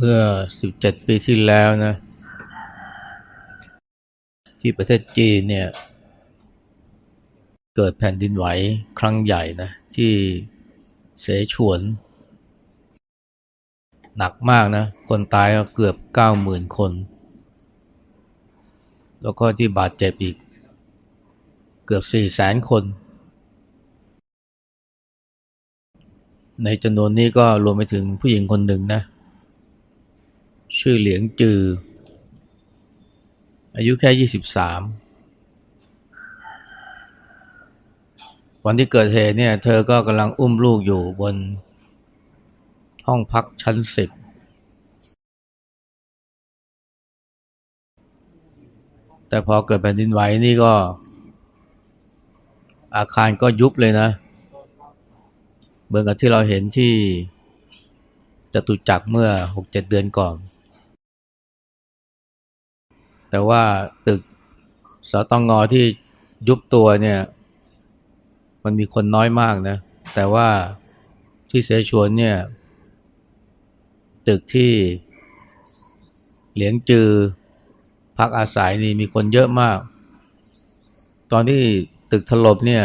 เมื่อ 17 ปีที่แล้วนะ ที่ประเทศจีนเนี่ย เกิดแผ่นดินไหวครั้งใหญ่นะ ที่เสฉวน หนักมากนะ คนตายก็เกือบ 90,000 คน แล้วก็ที่บาดเจ็บอีก เกือบ 400,000 คน ในจำนวนนี้ก็รวมไปถึงผู้หญิงคนหนึ่งนะ ชื่อเหลียงจือ อายุแค่ 23 วันที่เกิดเหตุเนี่ยเธอก็กำลังอุ้มลูกอยู่บนห้องพักชั้นสิบแต่พอเกิดแผ่นดินไหวนี่ก็ อาคารก็ยุบเลยนะ เหมือนกับที่เราเห็นที่จตุจักรเมื่อ 6-7 เดือนก่อน แต่ว่าตึกสตงอที่ยุบตัวเนี่ย มันมีคนน้อยมากนะ แต่ว่าที่เสฉวนเนี่ย ตึกที่เหลียงจือพักอาศัยนี่มีคนเยอะมาก ตอนที่ตึกถล่มเนี่ย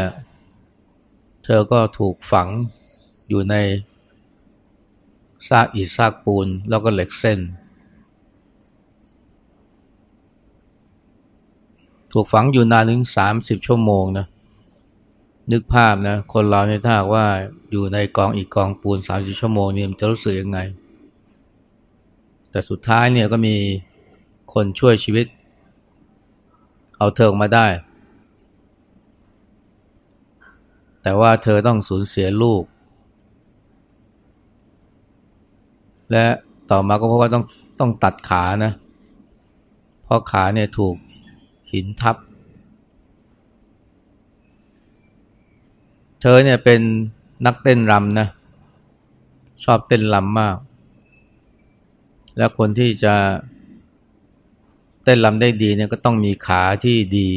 เธอก็ถูกฝังอยู่ในซากอิฐซากปูนแล้วก็เหล็กเส้น ถูกฝังอยู่นานถึงสามสิบชั่วโมงนะนึกภาพนะคนเราเนี่ยถ้าว่าอยู่ในกองอีกกองปูนสามสิบชั่วโมงเนี่ยมันจะรู้สึกยังไง แต่สุดท้ายเนี่ยก็มีคนช่วยชีวิต เอาเธอออกมาได้ แต่ว่าเธอต้องสูญเสียลูก และต่อมาก็เพราะว่าต้องต้องตัดขานะ เพราะขาเนี่ยถูก หินทับ เธอเนี่ยเป็นนักเต้นรำนะ ชอบเต้นรำมาก แล้วคนที่จะเต้นรำได้ดีเนี่ยก็ต้องมีขาที่ดี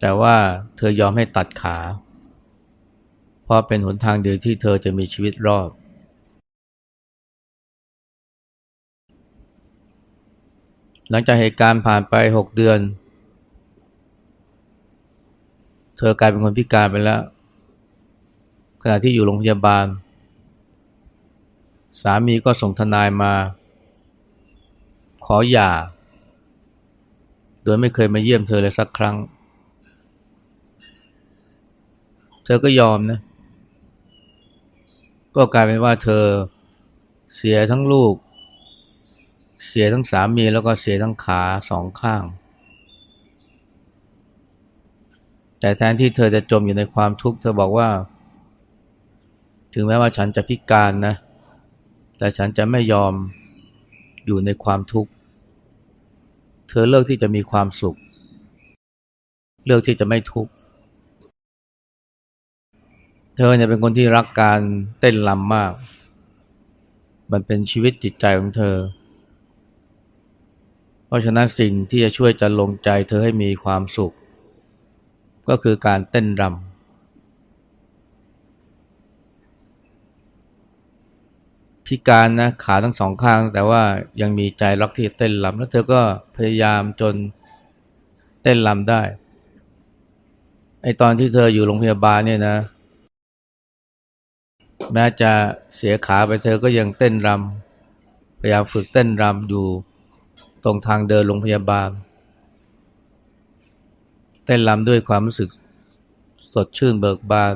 แต่ว่าเธอยอมให้ตัดขา เพราะเป็นหนทางเดียวที่เธอจะมีชีวิตรอด หลังจากเหตุการณ์ผ่านไปหกเดือน เธอกลายเป็นคนพิการไปแล้ว ขณะที่อยู่โรงพยาบาล สามีก็ส่งทนายมา ขอหย่า โดยไม่เคยมาเยี่ยมเธอเลยสักครั้ง เธอก็ยอมนะ ก็กลายเป็นว่าเธอเสียทั้งลูก เสียทั้งสามีแล้วก็เสียทั้งขาสองข้าง แต่แทนที่เธอจะจมอยู่ในความทุกข์เธอบอกว่า ถึงแม้ว่าฉันจะพิการนะ แต่ฉันจะไม่ยอมอยู่ในความทุกข์ เธอเลือกที่จะมีความสุข เลือกที่จะไม่ทุกข์ เธอเนี่ยเป็นคนที่รักการเต้นรำมาก มันเป็นชีวิตจิตใจของเธอเราะฉะนั้นสิ่งที่จะช่วยจะลงใจเธอให้มีความสุข ก็คือการเต้นรำพิการนะขาทั้งสองข้าง แต่ว่ายังมีใจรักที่เต้นรำแล้วเธอก็พยายามจนเต้นรำได้ไอตอนที่เธออยู่โรงพยาบาลเนี่ยนะ แม้จะเสียขาไปเธอก็ยังเต้นรำพยายามฝึกเต้นรำอยู่ ตรงทางเดินโรงพยาบาลเต้นรำด้วยความรู้สึกสดชื่นเบิกบาน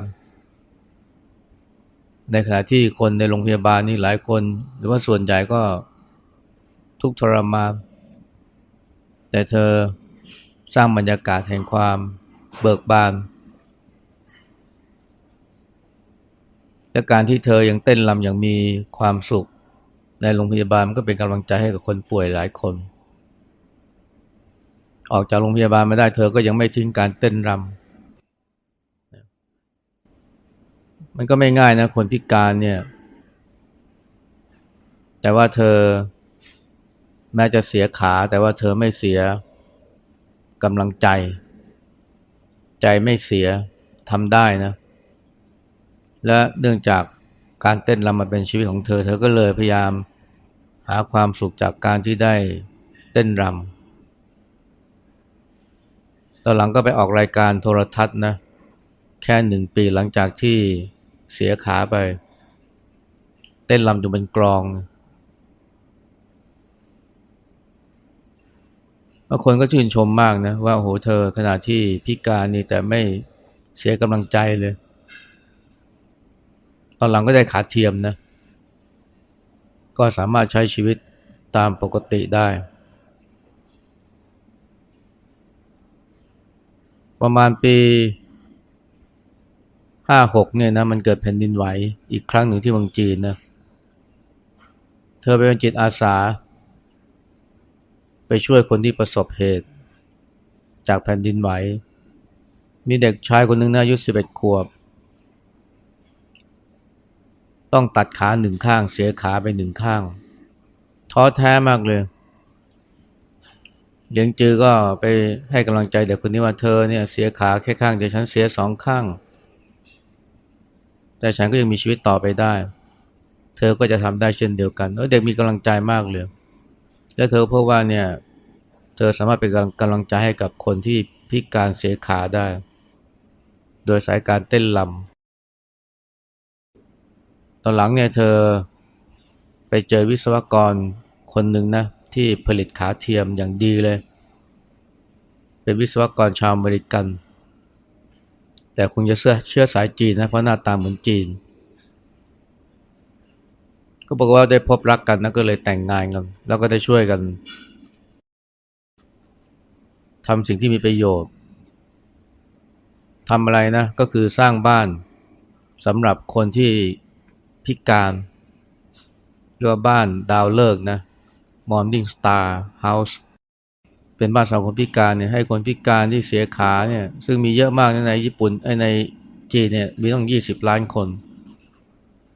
ในขณะที่คนในโรงพยาบาลนี่หลายคน หรือว่าส่วนใหญ่ก็ทุกข์ทรมานแต่เธอสร้างบรรยากาศแห่งความเบิกบานและการที่เธอยังเต้นรำอย่างมีความสุข ในโรงพยาบาลมันก็เป็นกำลังใจให้กับคนป่วยหลายคน ออกจากโรงพยาบาลไม่ได้เธอก็ยังไม่ทิ้งการเต้นรำมันก็ไม่ง่ายนะคนพิการเนี่ย แต่ว่าเธอแม้จะเสียขา แต่ว่าเธอไม่เสียกำลังใจ ใจไม่เสียทำได้นะ และเนื่องจากการเต้นรำมาเป็นชีวิตของเธอ เธอก็เลยพยายามหาความสุขจากการที่ได้เต้นรำ อนหลังก็ไปออกรายการโทรทัศน์นะ แค่หนึ่งปีหลังจากที่เสียขาไป เต้นรำจนเป็นกลองบางคนก็ชื่นชมมากนะ ว่าโหเธอขณะที่พิการนี่แต่ไม่เสียกำลังใจเลย ตอนหลังก็ได้ขาเทียมนะ ก็สามารถใช้ชีวิตตามปกติได้ ประมาณปีห้าหกเนี่ยนะมันเกิดแผ่นดินไหวอีกครั้งหนึ่งที่เมืองจีนนะเธอเป็นจิตอาสา ไปช่วยคนที่ประสบเหตุ จากแผ่นดินไหว มีเด็กชายคนหนึ่งนะอายุสิบเอ็ดขวบ ต้องตัดขาหนึ่งข้าง เสียขาไปหนึ่งข้าง ท้อแท้มากเลยเเลี้ยงจือก็ไปให้กำลังใจเด็กคนนี้ว่าเธอเนี่ยเสียขาแค่ข้างเดียวฉันเสียสองข้าง แต่ฉันก็ยังมีชีวิตต่อไปได้ เธอก็จะทำได้เช่นเดียวกันเด็กมีกำลังใจมากเลย แล้วเธอพบว่าเนี่ยเธอสามารถเป็นกำลังใจให้กับคนที่พิการเสียขาได้ โดยสายการเต้นลำตอนหลังเนี่ยเธอไปเจอวิศวกรคนหนึ่งนะ ที่ผลิตขาเทียมอย่างดีเลย เป็นวิศวกรชาวอเมริกัน แต่คงจะเชื่อเชื่อสายจีนนะเพราะหน้าตาเหมือนจีน ก็บอกว่าได้พบรักกันนะก็เลยแต่งงานกัน แล้วก็ได้ช่วยกันทำสิ่งที่มีประโยชน์ทำอะไรนะ ก็คือสร้างบ้านสำหรับคนที่พิการเรียกว่าบ้านดาวเลิกนะ Morning Star House เป็นบ้านสำหรับคนพิการเนี่ยให้คนพิการที่เสียขาเนี่ยซึ่งมีเยอะมากในญี่ปุ่นในจีนเนี่ยมีต้องยี่สิบล้านคน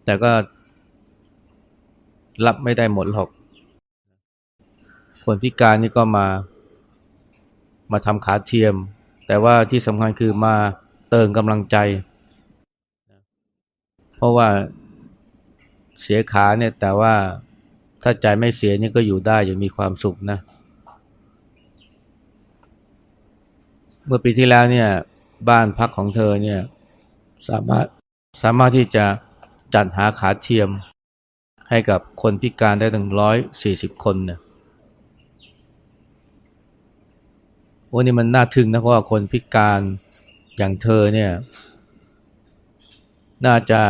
แต่ก็รับไม่ได้หมดหรอก คนพิการนี่ก็มามาทำขาเทียม แต่ว่าที่สำคัญคือมาเติมกำลังใจ เพราะว่าเสียขาเนี่ยแต่ว่า ถ้าใจไม่เสียนี่ก็อยู่ได้อย่างมีความสุขนะ เมื่อปีที่แล้วเนี่ยบ้านพักของเธอเนี่ยสามารถสามารถที่จะจัดหาขาเทียมให้กับคนพิการได้ถึงร้อยสี่สิบคนเนี่ยวันนี้มันน่าทึ่งนะเพราะว่าคนพิการอย่างเธอเนี่ย น่าจะ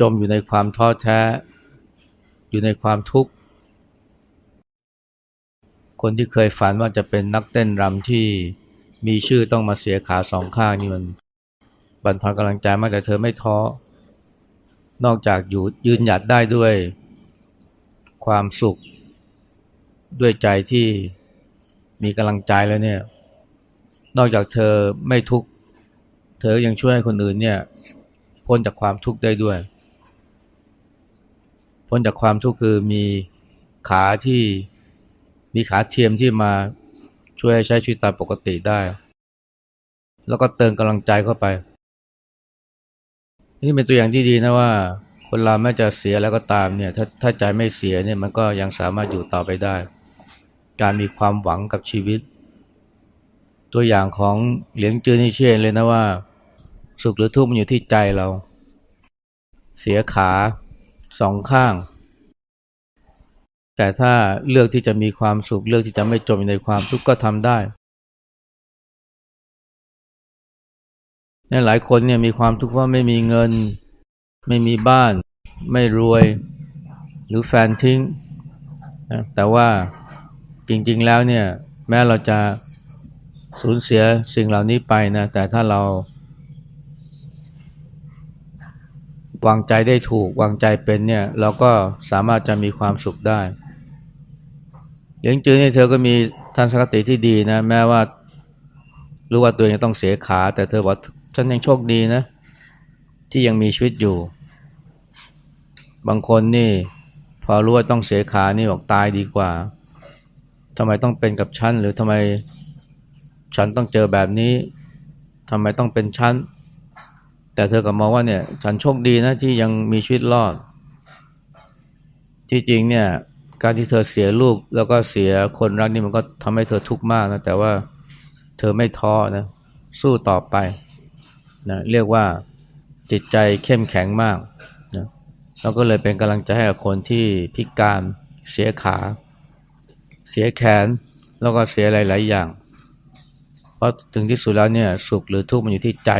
จมอยู่ในความท้อแท้ อยู่ในความทุกข์ คนที่เคยฝันว่าจะเป็นนักเต้นรำที่มีชื่อต้องมาเสียขาสองข้างนี่มันบันทอนกำลังใจมากแต่เธอไม่ท้อ นอกจากอยู่ยืนหยัดได้ด้วยความสุข ด้วยใจที่มีกำลังใจแล้วเนี่ย นอกจากเธอไม่ทุกข์ เธอยังช่วยให้คนอื่นเนี่ยพ้นจากความทุกข์ได้ด้วย พ้นจากความทุกข์คือมีขาที่มีขาเทียมที่มาช่วยใใช้ชีวิตตามปกติได้ แล้วก็เติมกำลังใจเข้าไป นี่เป็นตัวอย่างที่ดีนะว่า คนเราแม้จะเสียแล้วก็ตามเนี่ยถ้าถ้าใจไม่เสียเนี่ยมันก็ยังสามารถอยู่ต่อไปได้ การมีความหวังกับชีวิต ตัวอย่างของเหลียงจือนี่เชื่อเลยนะว่า สุขหรือทุกข์มันอยู่ที่ใจเรา เสียขา สองข้าง แต่ถ้าเลือกที่จะมีความสุข เลือกที่จะไม่จมในความทุกข์ก็ทำได้หลายคนเนี่ยมีความทุกข์ว่าไม่มีเงิน ไม่มีบ้าน ไม่รวย หรือแฟนทิ้งนะแต่ว่าจริงๆแล้วเนี่ยแม้เราจะสูญเสียสิ่งเหล่านี้ไปนะแต่ถ้าเรา วางใจได้ถูก วางใจเป็นเนี่ยเราก็สามารถจะมีความสุขได้เลี้ยงจื้อเนี่ยเธอก็มีทัศนคติที่ดีนะ แม้ว่ารู้ว่าตัวเองต้องเสียขา แต่เธอบอกฉันยังโชคดีนะ ที่ยังมีชีวิตอยู่ บางคนนี่ พอรู้ว่าต้องเสียขานี่บอกตายดีกว่าทำไมต้องเป็นกับฉันหรือทำไมฉันต้องเจอแบบนี้ทำไมต้องเป็นฉัน แต่เธอก็มองว่าเนี่ยฉันโชคดีนะที่ยังมีชีวิตรอด ที่จริงเนี่ยการที่เธอเสียลูกแล้วก็เสียคนรักนี่มันก็ทำให้เธอทุกข์มากนะแต่ว่าเธอไม่ท้อนะสู้ต่อไปนะเรียกว่าจิตใจเข้มแข็งมากนะแล้วก็เลยเป็นกำลังใจให้กับคนที่พิการเสียขา เสียแขนแล้วก็เสียหลายๆอย่าง เพราะถึงที่สุดแล้วเนี่ยสุขหรือทุกข์มันอยู่ที่ใจ